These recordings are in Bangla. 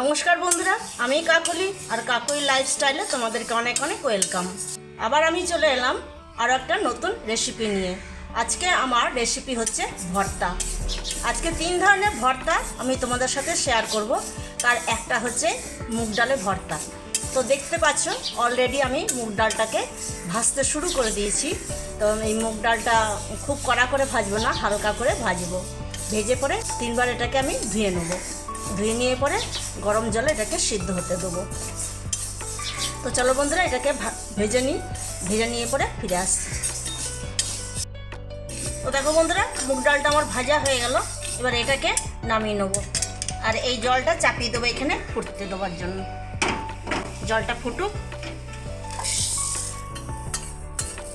নমস্কার বন্ধুরা, আমি কাকুলি আর কাকুই লাইফস্টাইলে তোমাদেরকে অনেক অনেক ওয়েলকাম আবার আমি চলে এলাম আরও একটা নতুন রেসিপি নিয়ে। আজকে আমার রেসিপি হচ্ছে ভর্তা। আজকে তিন ধরনের ভর্তা আমি তোমাদের সাথে শেয়ার করব। তার একটা হচ্ছে মুগ ডালে ভর্তা। তো দেখতে পাচ্ছ অলরেডি আমি মুগ ডালটাকে ভাজতে শুরু করে দিয়েছি। তো এই মুগ ডালটা খুব কড়া করে ভাজবো না, হালকা করে ভাজবো। ভেজে পরে তিনবার এটাকে আমি ধুয়ে নেব। ধুয়ে নিয়ে পরে গরম জলে এটাকে সিদ্ধ হতে দেবো। তো চলো বন্ধুরা, এটাকে ভেজে নিই। ভেজে নিয়ে পরে ফিরে আসছি। তো দেখো বন্ধুরা, মুগ ডালটা আমার ভাজা হয়ে গেল। এবার এটাকে নামিয়ে নেব। আর এই জলটা চাপিয়ে দেবো এখানে ফুটতে দেওয়ার জন্য। জলটা ফুটুক।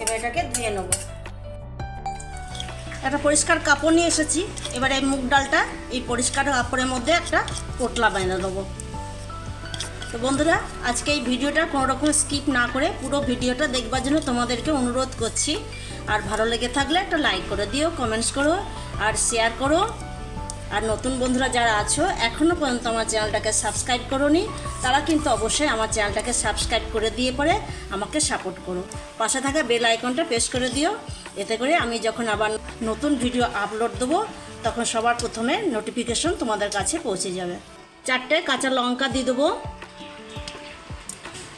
এবার এটাকে ধুয়ে নেব। একটা পরিষ্কার কাপড় নিয়ে এসেছি। এবার এই মুগ ডালটা এই পরিষ্কার কাপড়ের মধ্যে একটা পোটলা বানিয়ে দেবো। তো বন্ধুরা, আজকে এই ভিডিওটা কোনো রকম স্কিপ না করে পুরো ভিডিওটা দেখবার জন্য তোমাদেরকে অনুরোধ করছি। আর ভালো লেগে থাকলে একটা লাইক করে দিও, কমেন্টস করো, আর শেয়ার করো। আর নতুন বন্ধুরা যারা আছো এখনও পর্যন্ত আমার চ্যানেলটাকে সাবস্ক্রাইব করোনি, তারা কিন্তু অবশ্যই আমার চ্যানেলটাকে সাবস্ক্রাইব করে দিয়ে পরে আমাকে সাপোর্ট করো। পাশে থাকা বেল আইকনটা প্রেস করে দিও। এতে করে আমি যখন আবার নতুন ভিডিও আপলোড দেবো, তখন সবার প্রথমে নোটিফিকেশন তোমাদের কাছে পৌঁছে যাবে। চারটে কাঁচা লঙ্কা দিয়ে দেবো,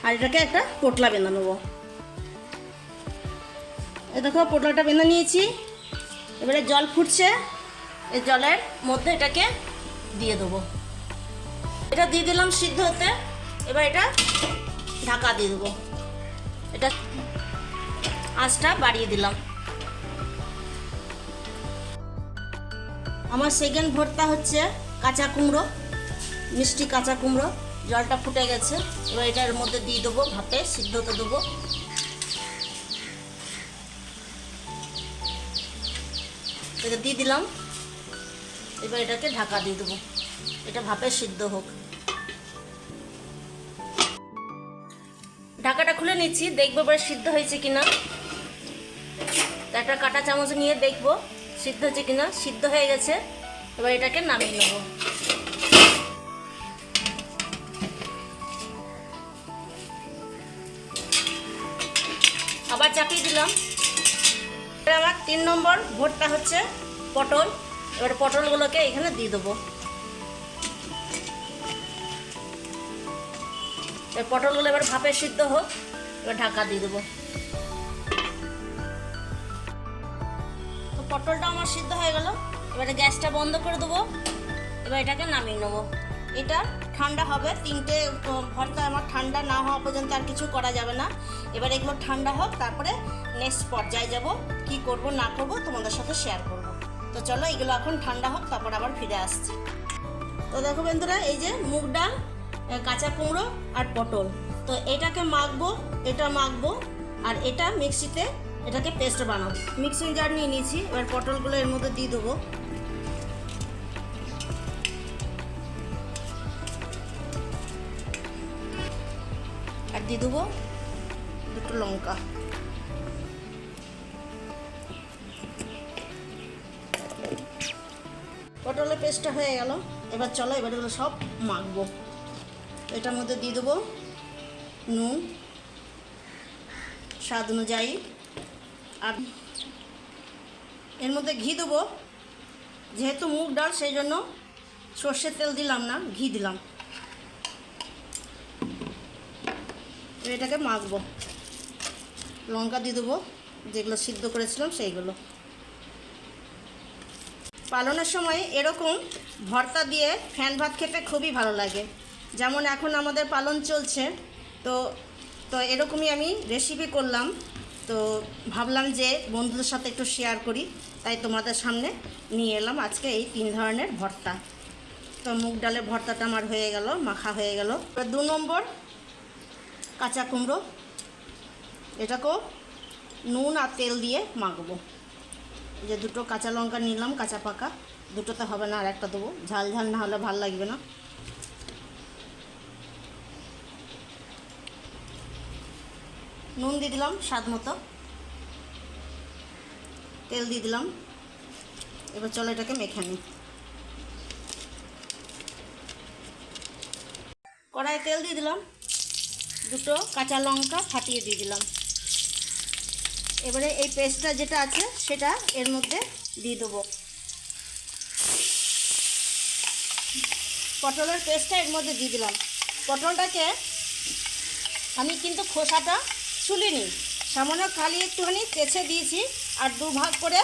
আর এটাকে একটা পোটলা বেঁধে নেব। এ দেখো, পোটলাটা বেঁধে নিয়েছি। এবারে জল ফুটছে, এই জলের মধ্যে এটাকে দিয়ে দেবো। এটা দিয়ে দিলাম সিদ্ধ হতে, এবার এটা ঢাকা দিয়ে দেবো। এটা আঁচটা বাড়িয়ে দিলাম। আমার সেকেন্ড ভর্তা হচ্ছে কাঁচা কুমড়ো, মিষ্টি কাঁচা কুমড়ো। জলটা ফুটে গেছে। এবার এটার মধ্যে দিয়ে দেবো ভাপে সিদ্ধ হতে দেবো। এটা দিয়ে দিলাম। এবার এটাকে ঢাকা দিয়ে দেবো। এটা ভাপে সিদ্ধ হোক। ঢাকাটা খুলে নিচ্ছি, দেখব এবার সিদ্ধ হয়েছে কিনা। একটা কাটা চামচ নিয়ে দেখব। সিদ্ধ হয়েছে কিনা? সিদ্ধ হয়ে গেছে। এবার এটাকে নামিয়ে নেব। আবার চাপিয়ে দিলাম। আমার তিন নম্বর ভোটটা হচ্ছে পটল। এবার পটলগুলোকে এখানে দিয়ে দেবো। পটলগুলো এবার ভাপে সিদ্ধ হোক, এবার ঢাকা দিয়ে দেবো। পটলটা আমার সিদ্ধ হয়ে গেল। এবারে গ্যাসটা বন্ধ করে দেবো। এবার এটাকে নামিয়ে নেব। এটা ঠান্ডা হবে। তিনটে ভর্তা আমার ঠান্ডা না হওয়া পর্যন্ত আর কিছু করা যাবে না। এবার এগুলো ঠান্ডা হোক, তারপরে নেক্সট পর্যায়ে যাব। কি করব, না করব, তোমাদের সাথে শেয়ার করব। তো চলো, এগুলো এখন ঠান্ডা হোক, তারপর আবার ফিরে আসছি। তো দেখো বন্ধুরা, এই যে মুগ ডাল কাঁচা কুমড়ো আর পটল। তো এটাকে মাখবো, এটা মাখবো, আর এটা মিক্সিতে এটাকে পেস্ট বানাবো মিক্সিং জার নিয়ে নিয়েছি, এবার পটলগুলো এর মধ্যে দিয়ে দেবো। আর দিয়ে দেবো দুটো লঙ্কা। পটলের পেস্টটা হয়ে গেল। এবার চলো, এবার এগুলো সব মাখবো। এটার মধ্যে দিয়ে দেবো নুন, স্বাদ অনুযায়ী। আর এর মধ্যে ঘি দেবো। যেহেতু মুগ ডাল, সেই জন্য সর্ষের তেল দিলাম না, ঘি দিলাম। এটাকে মাখবো। লঙ্কা দিয়ে দেবো, যেগুলো সিদ্ধ করেছিলাম সেইগুলো। পালনের সময় এরকম ভর্তা দিয়ে ফ্যান ভাত খেতে খুবই ভালো লাগে। যেমন এখন আমাদের পালন চলছে, তো তো এরকমই আমি রেসিপি করলাম। তো ভাবলাম যে বন্ধুদের সাথে একটু শেয়ার করি, তাই তোমাদের সামনে নিয়ে এলাম আজকে এই তিন ধরনের ভর্তা। তো মুগ ডালের ভর্তাটা আমার হয়ে গেল, মাখা হয়ে গেল। দু নম্বর কাঁচা কুমড়ো। এটাকেও নুন আর তেল দিয়ে মাখবো। যে দুটো কাঁচা লঙ্কা নিলাম, কাঁচা পাকা। দুটোতে হবে না, আর একটা দেবো। ঝাল ঝাল না হলে ভালো লাগবে না। নুন দিয়ে দিলাম, স্বাদ মতো। তেল দিয়ে দিলাম। এবার চলো এটাকে মেখে নিই। কড়াই তেল দিয়ে দিলাম। দুটো কাঁচা লঙ্কা ফাটিয়ে দিয়ে দিলাম। এবারে এই পেস্টটা যেটা আছে, সেটা এর মধ্যে দিয়ে দেবো। পটলের পেস্টটা এর মধ্যে দিয়ে দিলাম। পটলটাকে আমি কিন্তু খোসাটা ছুলিনি সামান্য খালি একটুখানি কেছে দিয়েছি আর দু ভাগ করে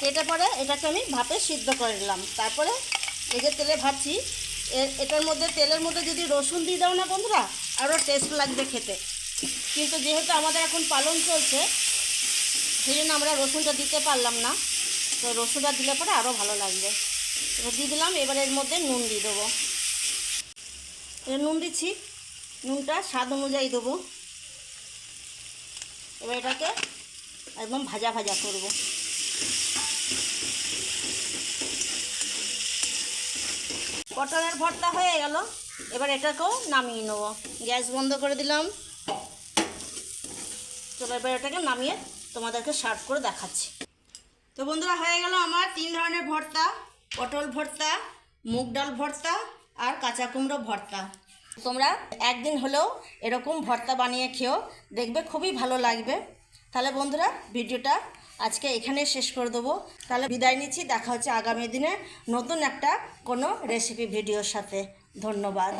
কেটে পরে এটাকে আমি ভাপে সিদ্ধ করে নিলাম। তারপরে এই যে তেলে ভাজছি এটার মধ্যে তেলের মধ্যে যদি রসুন দিয়ে দাও না বন্ধুরা, আরও টেস্ট লাগবে খেতে। কিন্তু যেহেতু আমাদের এখন পালন চলছে, সেই জন্য আমরা রসুনটা দিতে পারলাম না। তো রসুনটা দিলে পরে আরও ভালো লাগবে। এবার দিয়ে দিলাম, এবার এর মধ্যে নুন দিয়ে দেবো। নুন দিচ্ছি, নুনটা স্বাদ অনুযায়ী দেবো। এবার এটাকে একদম ভাজা ভাজা করব। পটলের ভর্তা হয়ে গেল। এবার এটাকেও নামিয়ে নেব। গ্যাস বন্ধ করে দিলাম। চলো এবার এটাকে নামিয়ে তোমাদেরকে সার্ভ করে দেখাচ্ছি। তো বন্ধুরা, হয়ে গেল আমার তিন ধরনের ভর্তা। পটল ভর্তা, মুগ ডাল ভর্তা আর কাঁচা কুমড়ো ভর্তা। তোমরা একদিন হলেও এরকম ভর্তা বানিয়ে খেও, দেখবে খুবই ভালো লাগবে। তাহলে বন্ধুরা, ভিডিওটা আজকে এখানে শেষ করে দেবো। তাহলে বিদায় নিচ্ছি, দেখা হচ্ছে আগামী দিনে নতুন একটা কোনো রেসিপি ভিডিওর সাথে। ধন্যবাদ।